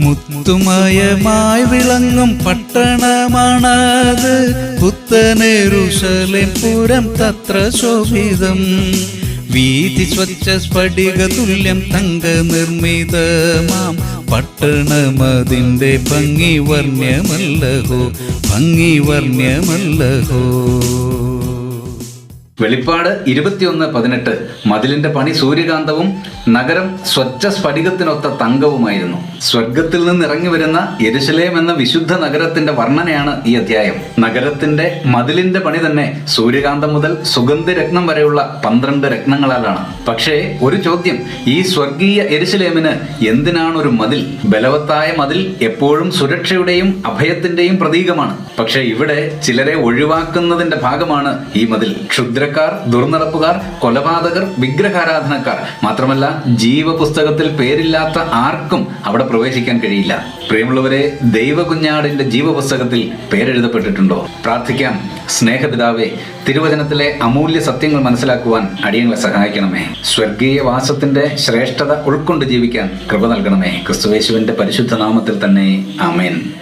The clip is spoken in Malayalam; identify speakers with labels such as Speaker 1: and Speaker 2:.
Speaker 1: മുത്തുമയമായി വിളങ്ങും പട്ടണമാണത്. പുത്തനെരുഷലേം പുരം തത്ര ശോഭിതം. വീതി സ്വച്ഛ സ്ഫടിക തുല്യം തങ്ക നിർമ്മിതമാം. പട്ടണമതിന്റെ ഭംഗി വർണ്യമല്ലഹോ ഭംഗി വർണ്യമല്ലഹോ
Speaker 2: വെളിപ്പാട് ഇരുപത്തിയൊന്ന് പതിനെട്ട്. മതിലിന്റെ പണി സൂര്യകാന്തവും നഗരം സ്വച്ഛ സ്ഫടികത്തിനൊത്ത തങ്കവുമായിരുന്നു. സ്വർഗത്തിൽ നിന്ന് ഇറങ്ങി വരുന്ന യരുശലേം എന്ന വിശുദ്ധ നഗരത്തിന്റെ വർണനയാണ് ഈ അധ്യായം. നഗരത്തിന്റെ മതിലിന്റെ പണി തന്നെ സൂര്യകാന്തം മുതൽ സുഗന്ധരത്നം വരെയുള്ള പന്ത്രണ്ട് രത്നങ്ങളാലാണ്. പക്ഷേ ഒരു ചോദ്യം. ഈ സ്വർഗീയ എരുശലേമിന് എന്തിനാണ് ഒരു മതിൽ? ബലവത്തായ മതിൽ എപ്പോഴും സുരക്ഷയുടെയും അഭയത്തിന്റെയും പ്രതീകമാണ്. പക്ഷേ ഇവിടെ ചിലരെ ഒഴിവാക്കുന്നതിന്റെ ഭാഗമാണ് ഈ മതിൽ. ക്ഷുദ്രക്കാർ ദുർനടപ്പുകാർ കൊലപാതകർ വിഗ്രഹാരാധനക്കാർ. മാത്രമല്ല ജീവപുസ്തകത്തിൽ പേരില്ലാത്ത ആർക്കും അവിടെ പ്രവേശിക്കാൻ കഴിയില്ല. പ്രിയമുള്ളവരെ ദൈവകുഞ്ഞാടിന്റെ ജീവപുസ്തകത്തിൽ പേരെഴുതപ്പെട്ടിട്ടുണ്ടോ? പ്രാർത്ഥിക്കാം. സ്നേഹപിതാവേ തിരുവചനത്തിലെ അമൂല്യ സത്യങ്ങൾ മനസ്സിലാക്കുവാൻ അടിയങ്ങളെ സഹായിക്കണമേ. സ്വർഗീയ വാസത്തിന്റെ ശ്രേഷ്ഠത ഉൾക്കൊണ്ട് ജീവിക്കാൻ കൃപ നൽകണമേ. ക്രിസ്തുവേശുവിന്റെ പരിശുദ്ധ നാമത്തിൽ തന്നെ. ആമേൻ.